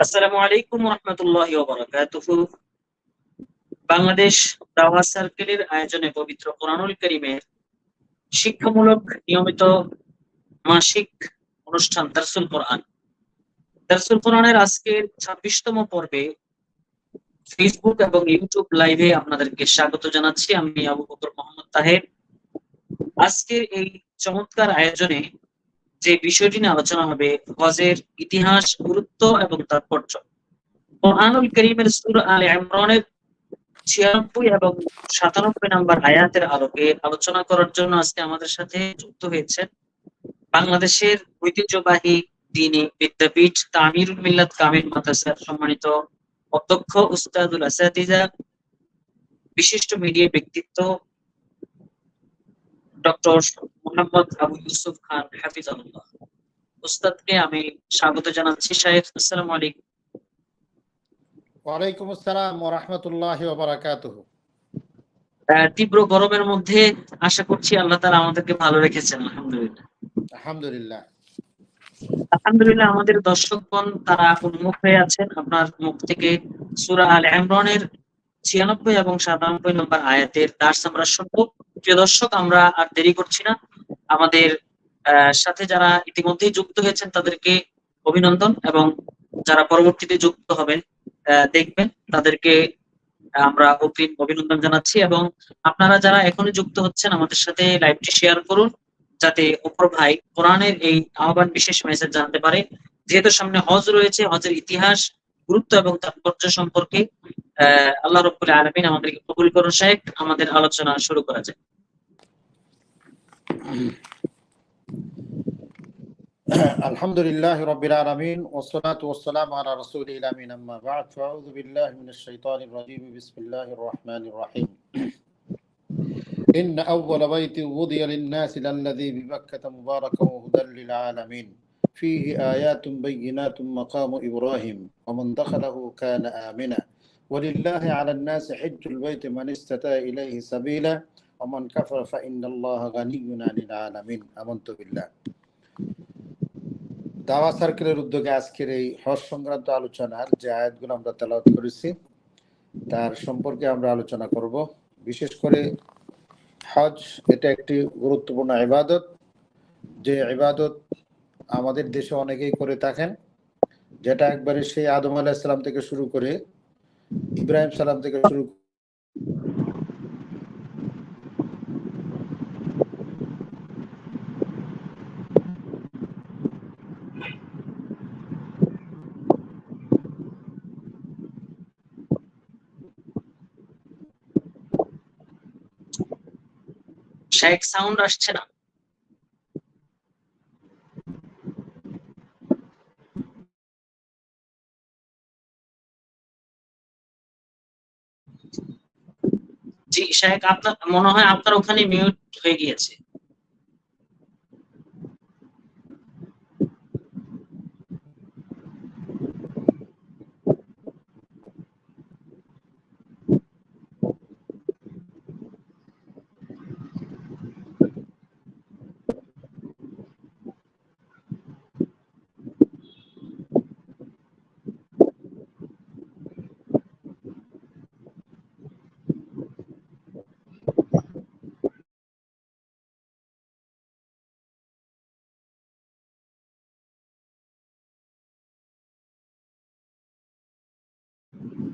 আসসালামু আলাইকুম রহমতুল্লাহ বাংলাদেশ দাওয়া সার্কেলের আয়োজনে পবিত্র কোরআনুল করিমের শিক্ষামূলক নিয়মিত মাসিক অনুষ্ঠান দারসুল কোরআন। দারসুল কোরআনের আজকের ছাব্বিশতম পর্বে ফেসবুক এবং ইউটিউব লাইভে আপনাদেরকে স্বাগত জানাচ্ছি। আমি আবু বকর মোহাম্মদ তাহের। আজকের এই চমৎকার আয়োজনে যে বিষয়টি নিয়ে আলোচনা হবে হজের ইতিহাস, গুরুত্ব এবং তাৎপর্য। কোরআনুল করিমের সুর আলে ইমরানের ছিয়ানব্বই এবং সাতানব্বই নম্বর আয়াতের আলোকে আলোচনা করার জন্য আজকে আমাদের সাথে যুক্ত হয়েছেন বাংলাদেশের ঐতিহ্যবাহী দিনী বিদ্যাপীঠ তামিরুল মিল্লাত কামিল মাদ্রাসার সম্মানিত অধ্যক্ষ উস্তাদুল আসাদিজা বিশিষ্ট মিডিয়া ব্যক্তিত্ব ডক্টর মোহাম্মদ আবু ইউসুফ খান হাফিজাহুল্লাহ। উস্তাদকে আমি স্বাগত জানাচ্ছি। শাহেদ আসসালামু আলাইকুম। ওয়ালাইকুম আসসালাম ওয়া রাহমাতুল্লাহি ওয়া বারাকাতুহু। তীব্র গরমের মধ্যে আশা করছি আল্লাহ তাআলা আমাদেরকে ভালো রেখেছেন আলহামদুলিল্লাহ। আলহামদুলিল্লাহ। আলহামদুলিল্লাহ আমাদের দর্শকগণ তারা উন্মুখ হয়ে আছেন। আপনার মুখ থেকে সূরা আল ইমরানের ছিয়ানব্বই এবং সাতানব্বই নম্বর আয়াতের দার্স আমরা শুনব। প্রিয় দর্শক, আমরা আর দেরি করছি না। আমাদের সাথে যারা ইতিমধ্যেই যুক্ত হয়েছেন তাদেরকে অভিনন্দন এবং যারা পরবর্তীতে যুক্ত হবেন দেখবেন, তাদেরকে আমরা অগ্রিম অভিনন্দন জানাচ্ছি এবং আপনারা যারা এখনই যুক্ত হচ্ছেন আমাদের সাথে লাইভটি শেয়ার করুন, যাতে অপর ভাই কোরআনের এই আহ্বান বিশেষ মেসেজ জানতে পারে। যেহেতু সামনে হজ রয়েছে, হজের ইতিহাস গুরুত্ব এবং তাৎপর্য সম্পর্কে আহ আল্লাহ রব্বুল আলমিন আমাদেরকে কবুল করুন সাহেব আমাদের আলোচনা শুরু করা যায় আলহামদুলিল্লাহ রাব্বিল আলামিন ওয়াসসালাতু ওয়াসসালামু আলা রাসূলিল আমিন আম্মা বা'দ ফাআউযু বিল্লাহি মিনাশ শাইতানির রাজীম বিসমিল্লাহির রহমানির রহিম إن أول بيت وضي للناس للذي ببكة مباركا وهدى للعالمين فيه آيات بينات مقام إبراهيم ومن دخله كان آمنا ولله على الناس حج البيت من استطاع إليه سبيلا ومن كفر فإن الله غني عن العالمين آمنت بالله দাওয়া সার্কেলের উদ্যোগে আজকের এই হজ সংক্রান্ত আলোচনার যে আয়াতগুলো আমরা তেলাওয়াত করেছি তার সম্পর্কে আমরা আলোচনা করব বিশেষ করে হজ এটা একটি গুরুত্বপূর্ণ ইবাদত যে ইবাদত আমাদের দেশে অনেকেই করে থাকেন, যেটা একবারে সেই আদম আলাহিসাল্লাম থেকে শুরু করে ইব্রাহিম সালাম থেকে শুরু শেখ সাউন্ড আসছে না জি শাহেক আপনার মনে হয় আপনার ওখানে মিউট হয়ে গিয়েছে।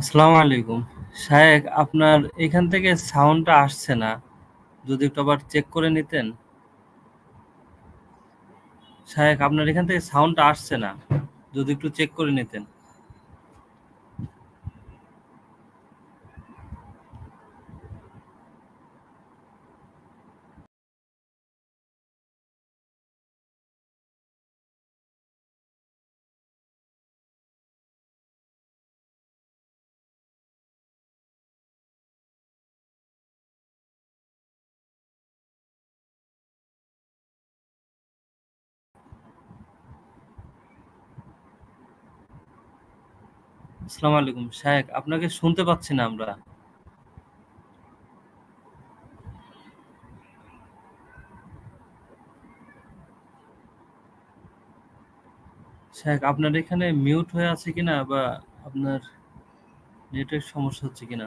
আসসালামু আলাইকুম। শায়েক আপনার এখান থেকে সাউন্ডটা আসছে না। যদি একটু আবার চেক করে নিতেন। শায়েক আপনার এখান থেকে সাউন্ডটা আসছে না। যদি একটু চেক করে নিতেন। আসসালামু আলাইকুম। শায়েক আপনাকে শুনতে পাচ্ছি না আমরা। শায়েক আপনার এখানে মিউট হয়ে আছে কিনা বা আপনার নেটের সমস্যা হচ্ছে কিনা?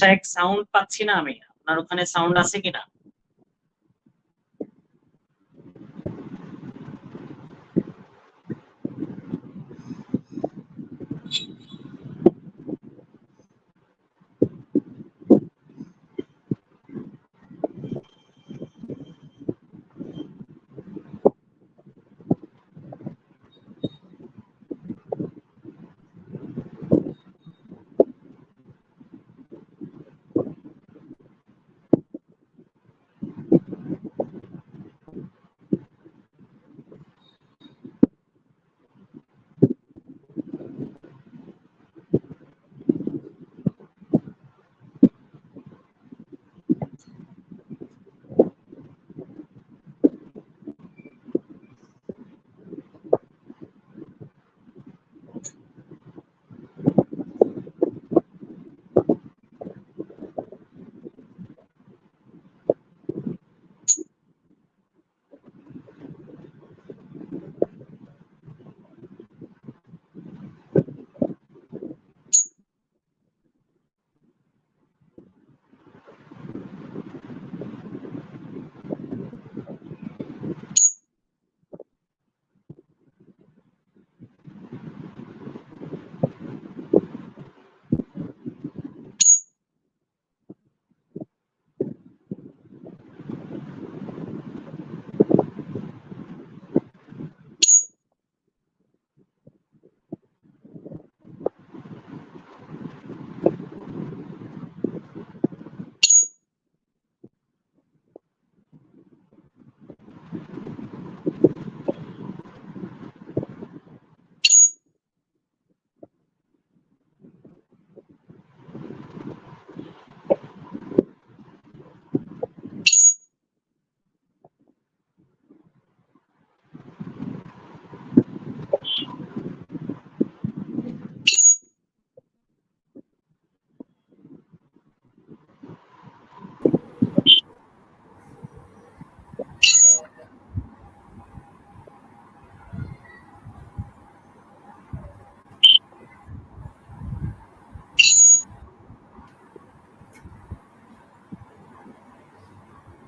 শায়েক সাউন্ড পাচ্ছি না আমি। আপনার ওখানে সাউন্ড আছে কিনা?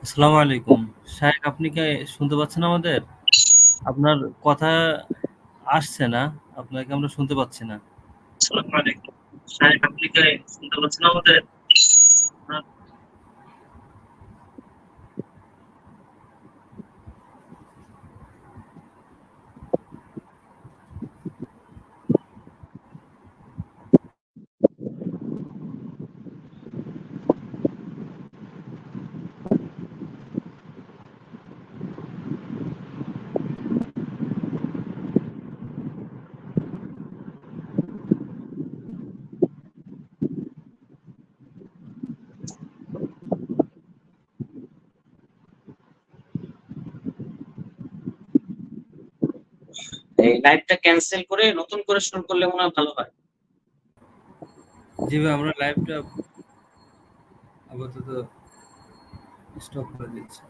আসসালামু আলাইকুম। সাহেব আপনি কি শুনতে পাচ্ছেন আমাদের? আপনার কথা আসছে না, আপনাকে আমরা শুনতে পাচ্ছি না। আসসালামু আলাইকুম। শায়েক, আপনি কি শুনতে পাচ্ছেন আমাদের? এই লাইভটা ক্যান্সেল করে নতুন করে শুরু করলে মনে হয় ভালো হয়। জি আমরা লাইভটা আপাতত স্টপ করে দিচ্ছি।